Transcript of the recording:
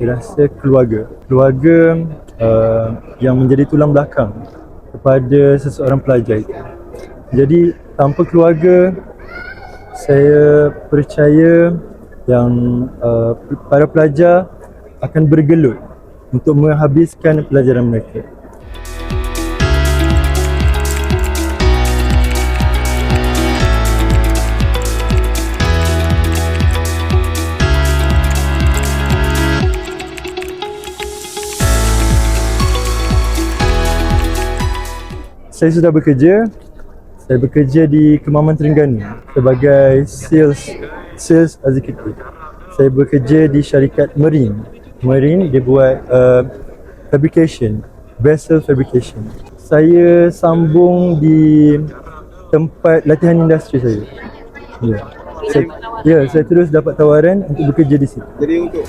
Saya rasa keluarga. Keluarga uh, yang menjadi tulang belakang kepada seseorang pelajar itu. Jadi tanpa keluarga saya percaya yang uh, para pelajar akan bergelut untuk menghabiskan pelajaran mereka. Saya sudah bekerja. Saya bekerja di Kemaman Terengganu sebagai sales sales executive. Saya bekerja di syarikat Marine. Marine dia buat uh, fabrication, vessel fabrication. Saya sambung di tempat latihan industri saya. Ya. Saya, ya, saya terus dapat tawaran untuk bekerja di situ. Jadi untuk